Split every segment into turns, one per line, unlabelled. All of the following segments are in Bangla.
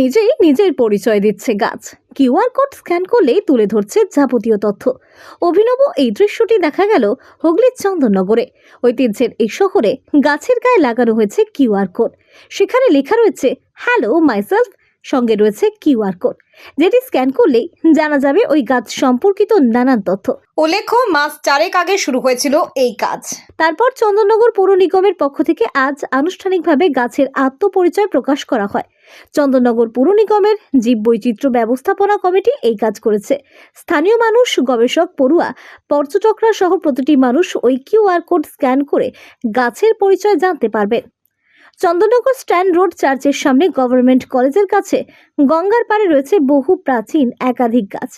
নিজেই নিজের পরিচয় দিচ্ছে গাছ। কিউআর কোড স্ক্যান করলেই তুলে ধরছে যাবতীয় তথ্য। অভিনব এই দৃশ্যটি দেখা গেল হুগলির চন্দননগরে। ঐতিহ্যের এই শহরে গাছের গায়ে লাগানো হয়েছে কিউআর কোড। সেখানে লেখা রয়েছে হ্যালো মাইসেলফ। সঙ্গে রয়েছে কিউআর কোড। যেটি স্ক্যান করলেই জানা যাবে ওই গাছ সম্পর্কিত নানান তথ্য।
উল্লেখ্য মাস চারেক আগে শুরু হয়েছিল এই কাজ।
তারপর চন্দননগর পৌর নিগমের পক্ষ থেকে আজ আনুষ্ঠানিকভাবে গাছের আত্মপরিচয় প্রকাশ করা হয়। চন্দননগর পুর নিগমের জীববৈচিত্র্য ব্যবস্থাপনা কমিটি এই কাজ করেছে। স্থানীয় মানুষ, গবেষক, পড়ুয়া, পর্যটকরা সহ প্রতিটি মানুষ ওই কিউআর কোড স্ক্যান করে গাছের পরিচয় জানতে পারবেন চন্দননগর স্ট্যান্ড রোড চার্চের সামনে গভর্নমেন্ট কলেজের কাছে গঙ্গার পাড়ে রয়েছে বহু প্রাচীন একাধিক গাছ।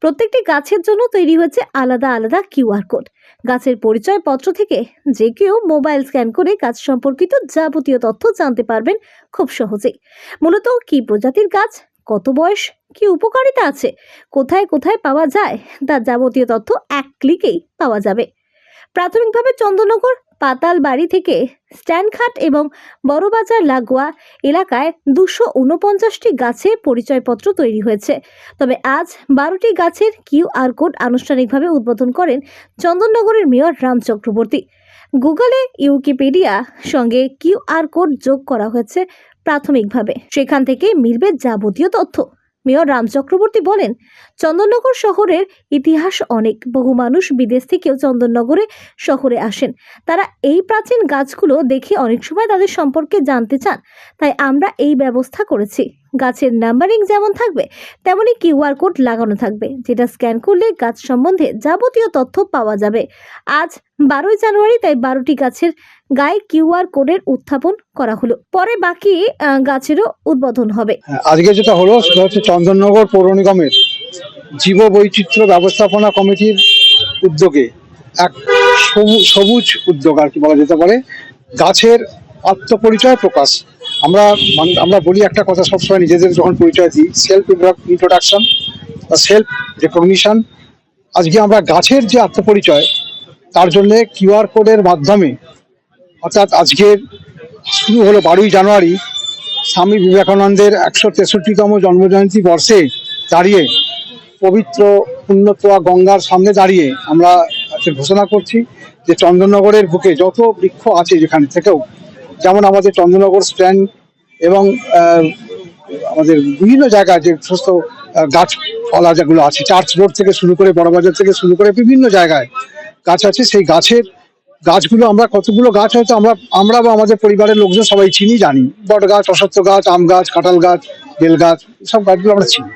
প্রত্যেকটি গাছের জন্য তৈরি হয়েছে আলাদা আলাদা কিউআর কোড। গাছের পরিচয়পত্র থেকে যে কেউ মোবাইল স্ক্যান করে গাছ সম্পর্কিত যাবতীয় তথ্য জানতে পারবেন খুব সহজেই। মূলত কি প্রজাতির গাছ? কত বয়স? কি উপকারিতা আছে? কোথায় কোথায় পাওয়া যায়? তার যাবতীয় তথ্য এক ক্লিকেই পাওয়া যাবে। প্রাথমিকভাবে চন্দ্রনগর পাতাল বাড়ি থেকে স্ট্যান্ডঘাট এবং বড়বাজার লাগোয়া এলাকায় দুশো উনপঞ্চাশটি গাছে পরিচয়পত্র তৈরি হয়েছে। তবে আজ বারোটি গাছের কিউআর কোড আনুষ্ঠানিকভাবে উদ্বোধন করেন চন্দননগরের মেয়র রাম চক্রবর্তী। গুগলে ইউকিপিডিয়া সঙ্গে কিউআর কোড যোগ করা হয়েছে প্রাথমিকভাবে। সেখান থেকে মিলবে যাবতীয় তথ্য। মেয়র রাম চক্রবর্তী বলেন, চন্দননগর শহরের ইতিহাস অনেক। বহু মানুষ বিদেশ থেকেও চন্দননগরে শহরে আসেন। তারা এই প্রাচীন গাছগুলো দেখে অনেক সময় তাদের সম্পর্কে জানতে চান। তাই আমরা এই ব্যবস্থা করেছি। গাছের নাম্বারিং যেমন থাকবে তেমনই কিউআর কোড লাগানো থাকবে, যেটা স্ক্যান করলে গাছ সম্বন্ধে যাবতীয় তথ্য পাওয়া যাবে। আজ বারোই জানুয়ারি তাই বারোটি গাছের গায়ে কিউআর কোডের উত্থাপন করা হলো। পরে বাকি গাছেরও উদ্বোধন হবে।
হ্যাঁ, আজকে যেটা হলো সেটা হচ্ছে চন্দননগর পৌর নিগমের জীব বৈচিত্র্য ব্যবস্থাপনা কমিটির উদ্যোগে এক সবু- সবুজ উদ্যোগ আর কি বলা যেতে পারে। গাছের আত্মপরিচয় প্রকাশ। আমরা আমরা বলি একটা কথা সবসময় নিজেদের যখন পরিচয় দিই সেলফ ইন্ট্রোডাকশন বা সেলফ রেকগনিশন আজকে আমরা গাছের যে আত্মপরিচয় তার জন্য কিউআর কোডের মাধ্যমে, অর্থাৎ আজকের শুরু হলো বারোই জানুয়ারি, স্বামী বিবেকানন্দের একশো তেষট্টিতম জন্মজয়ন্তী বর্ষে দাঁড়িয়ে পবিত্র পুণ্যতোয়া গঙ্গার সামনে দাঁড়িয়ে আমরা ঘোষণা করছি যে চন্দননগরের বুকে যত বৃক্ষ আছে যেখানে থেকেও, যেমন আমাদের চন্দননগর স্ট্যান্ড এবং আমাদের বিভিন্ন জায়গায় যে সমস্ত গাছপালা যেগুলো আছে, চার্চ রোড থেকে শুরু করে বড়বাজার থেকে শুরু করে বিভিন্ন জায়গায় গাছ আছে, সেই গাছের গাছগুলো আমরা কতগুলো গাছ হয়তো আমরা আমরা বা আমাদের পরিবারের লোকজন সবাই চিনি, জানি। বট গাছ অসত্য গাছ, আম গাছ, কাঁঠাল গাছ, বেল গাছ, সব গাছগুলো আমরা চিনি।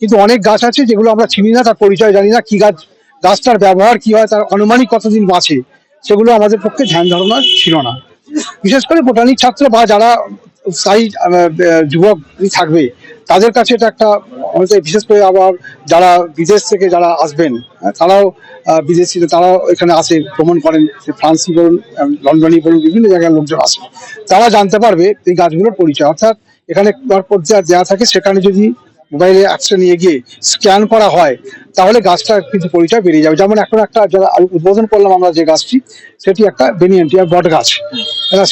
কিন্তু অনেক গাছ আছে যেগুলো আমরা চিনি না, তার পরিচয় জানি না, কি গাছ, গাছটার ব্যবহার কি হয়, তার আনুমানিক কতদিন বাঁচে, সেগুলো আমাদের পক্ষে ধ্যান ধারণা ছিল না। বিশেষ করে বোটানিক ছাত্র বা যারা স্থায়ী যুবক থাকবে তাদের কাছে এটা একটা হয়তো বিশেষ করে আবার যারা বিদেশ থেকে যারা আসবেন তারাও বিদেশি, তারাও এখানে আসে, ভ্রমণ করেন ফ্রান্সই বলুন লন্ডনই বলুন, বিভিন্ন জায়গার লোকজন আসে। তারা জানতে পারবে এই গাছগুলোর পরিচয়। অর্থাৎ এখানে QR code দেওয়া থাকে, সেখানে যদি মোবাইলে অ্যাকশন নিয়ে গিয়ে স্ক্যান করা হয়, তাহলে গাছটার কিন্তু পরিচয় বেরিয়ে যাবে। যেমন এখন একটা যারা উদ্বোধন করলাম আমরা যে গাছটি, সেটি একটা বেনিয়ান্টিয়া বট গাছ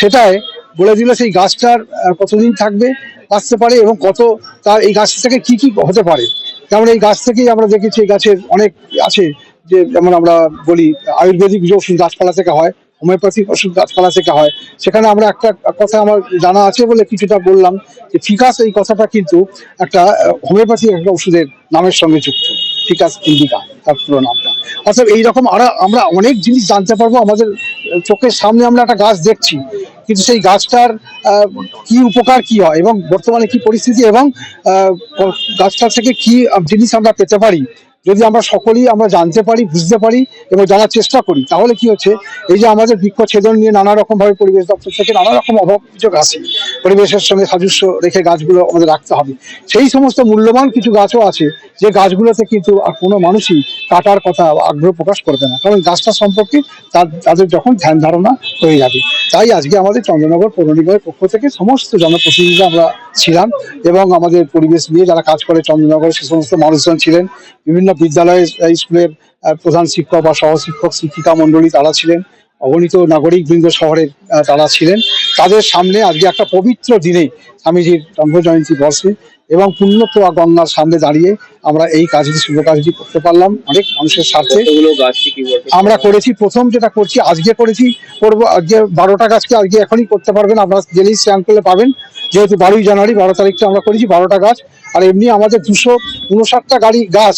সেটাই বলে দিল সেই গাছটার কতদিন থাকবে, আসতে পারে এবং কত তার এই গাছ থেকে কি কি হতে পারে। যেমন এই গাছ থেকেই আমরা দেখেছি এই গাছের অনেক আছে যে যেমন আমরা বলি, আয়ুর্বেদিক যে ওষুধ গাছপালা থেকে হয়, হোমিওপ্যাথিক ওষুধ গাছপালা থেকে হয়। সেখানে আমরা একটা কথা আমার জানা আছে বলে কিছুটা বললাম যে ফিকাস এই কথাটা কিন্তু একটা হোমিওপ্যাথিক একটা ওষুধের নামের সঙ্গে যুক্ত। ফিকাস ইন্ডিকা, তার পুরো নামটা। অর্থাৎ এইরকম আরও আমরা অনেক জিনিস জানতে পারব। আমাদের চোখের সামনে আমরা একটা গাছ দেখছি। কিন্তু সেই গাছটার কি উপকার কি হয় এবং বর্তমানে কি পরিস্থিতি এবং আহ, গাছটা থেকে কি জিনিস আমরা পেতে পারি? যদি আমরা সকলেই আমরা জানতে পারি বুঝতে পারি এবং জানার চেষ্টা করি তাহলে কি হচ্ছে? এই যে আমাদের বৃক্ষ ছেদন নিয়ে নানা রকম ভাবে পরিবেশ দপ্তর থেকে নানা রকম অভিযোগ আসে পরিবেশের সঙ্গে সাদৃশ্য রেখে গাছগুলো আমাদের রাখতে হবে। সেই সমস্ত মূল্যবান কিছু গাছও আছে যে গাছগুলোতে কিন্তু কোনো মানুষই কাটার কথা আগ্রহ প্রকাশ করবে না। কারণ গাছটা সম্পর্কে তাদের যখন ধ্যান ধারণা হয়ে যাবে। তাই আজকে আমাদের চন্দ্রনগর পৌর নিগমের পক্ষ থেকে সমস্ত জনপ্রতিনিধিরা আমরা ছিলাম এবং আমাদের পরিবেশ নিয়ে যারা কাজ করে চন্দ্রনগরে সে সমস্ত মানুষজন ছিলেন। বিভিন্ন বিদ্যালয়ের স্কুলের প্রধান শিক্ষক বা সহশিক্ষক, শিক্ষিকা মন্ডলী তারা ছিলেন। অগণিত নাগরিক বৃন্দ শহরের তারা ছিলেন। তাদের সামনে আজকে একটা পবিত্র দিনে স্বামীজির জন্ম জয়ন্তী বর্ষে এবং পুণ্যতোয়া গঙ্গার সামনে দাঁড়িয়ে আমরা এই কাজটি শুভ কাজটি করতে পারলাম অনেক মানুষের স্বার্থে। আমরা করেছি প্রথম যেটা করছি আজকে করেছি করব আজকে বারোটা গাছকে আজকে এখনই করতে পারবেন। আপনারা গেলেই স্ক্যান করলে পাবেন। যেহেতু বারোই জানুয়ারি বারো তারিখটা আমরা করেছি বারোটা গাছ। আর এমনি আমাদের দুশো উনষাটটা গাড়ি গাছ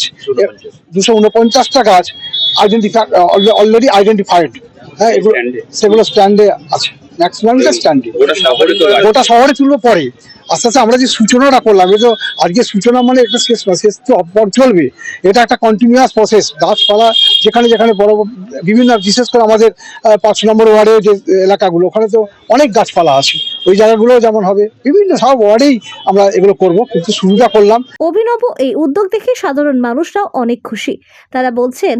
দুশো উনপঞ্চাশটা গাছ আইডেন্টিফাই অলরেডি আইডেন্টিফাইড হ্যাঁ সেগুলো স্ট্যান্ডে আছে। ম্যাক্সিমামটা স্ট্যান্ডে।
গোটা শহরে তো
গোটা শহরে তুলবো পরে। আস্তে আস্তে আমরা যে সূচনাটা করলাম এটা আজকে সূচনা মানে একটা শেষ না, শেষ তো অপর চলবে। এটা একটা কন্টিনিউয়াস প্রসেস গাছপালা যেখানে যেখানে বড় বিভিন্ন, বিশেষ করে আমাদের পাঁচ নম্বর ওয়ার্ডের যে এলাকাগুলো, ওখানে তো অনেক গাছপালা আছে। ওই জায়গাগুলো যেমন হবে, বিভিন্ন সব ওয়ার্ডেই আমরা এগুলো করব, কিন্তু শুরুটা করলাম।
অভিনব এই উদ্যোগ দেখে সাধারণ মানুষরাও অনেক খুশি। তারা বলছেন,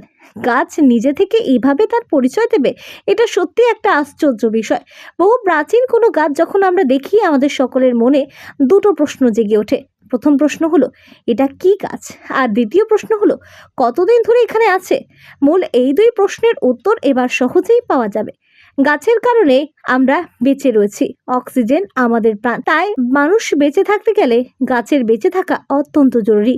গাছ নিজে থেকে এইভাবে তার পরিচয় দেবে, এটা সত্যি একটা আশ্চর্য বিষয়। বহু প্রাচীন কোনো গাছ যখন আমরা দেখি আমাদের সকলের মনে দুটো প্রশ্ন জেগে ওঠে। প্রথম প্রশ্ন হলো, এটা কি কাজ আর দ্বিতীয় প্রশ্ন হলো, কতদিন ধরে এখানে আছে? মূল এই দুই প্রশ্নের উত্তর এবার সহজেই পাওয়া যাবে। গাছের কারণে আমরা বেঁচে রয়েছি। অক্সিজেন আমাদের প্রাণ। তাই মানুষ বেঁচে থাকতে গেলে গাছের বেঁচে থাকা অত্যন্ত জরুরি।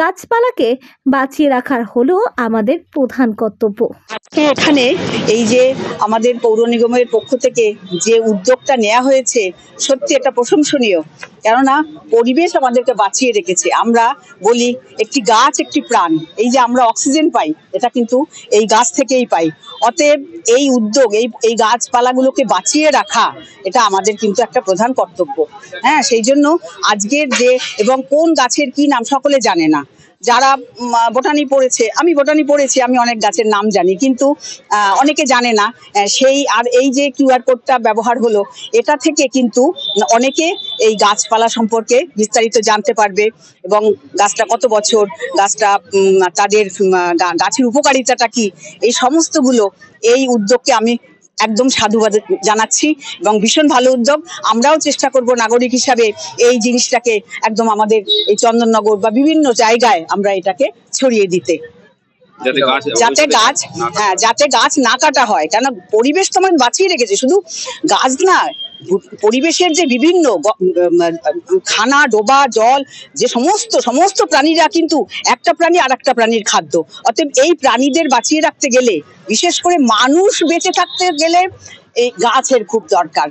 গাছপালাকে বাঁচিয়ে রাখার হলো আমাদের প্রধান কর্তব্য।
আজকে এখানে এই যে আমাদের পৌর নিগমের পক্ষ থেকে যে উদ্যোগটা নেওয়া হয়েছে, সত্যি এটা প্রশংসনীয়। কেননা পরিবেশ আমাদেরকে বাঁচিয়ে রেখেছে। আমরা বলি একটি গাছ, একটি প্রাণ। এই যে আমরা অক্সিজেন পাই, এটা কিন্তু এই গাছ থেকেই পাই। অতএব এই উদ্যোগ, এই এই গাছপালাগুলোকে বাঁচিয়ে রাখা, এটা আমাদের কিন্তু একটা প্রধান কর্তব্য। হ্যাঁ সেই জন্য আজকের যে এবং কোন গাছের কি নাম সকলে জানে না। যারা বোটানি পড়েছে, আমি বোটানি পড়েছি, আমি অনেক গাছের নাম জানি, কিন্তু অনেকে জানে না সেই আর এই যে কিউআর কোডটা ব্যবহার হলো, এটা থেকে কিন্তু অনেকে এই গাছপালা সম্পর্কে বিস্তারিত জানতে পারবে এবং গাছটা কত বছর, গাছটা তাদের গাছের উপকারিতাটা কি, এই সমস্তগুলো এই উদ্যোগকে আমি একদম সাধুবাদ জানাচ্ছি এবং ভীষণ ভালো উদ্যোগ। আমরাও চেষ্টা করব নাগরিক হিসাবে এই জিনিসটাকে একদম আমাদের এই চন্দননগর বা বিভিন্ন জায়গায় আমরা এটাকে ছড়িয়ে দিতে।
যাতে গাছ
হ্যাঁ যাতে গাছ না কাটা হয়। কেন? পরিবেশ তো আমাদের বাঁচিয়ে রেখেছে। শুধু গাছ না পরিবেশের যে বিভিন্ন খানা, ডোবা, জল, যে সমস্ত সমস্ত প্রাণীরা কিন্তু একটা প্রাণী আর একটা প্রাণীর খাদ্য। অতএব এই প্রাণীদের বাঁচিয়ে রাখতে গেলে, বিশেষ করে মানুষ বেঁচে থাকতে গেলে এই গাছের খুব দরকার।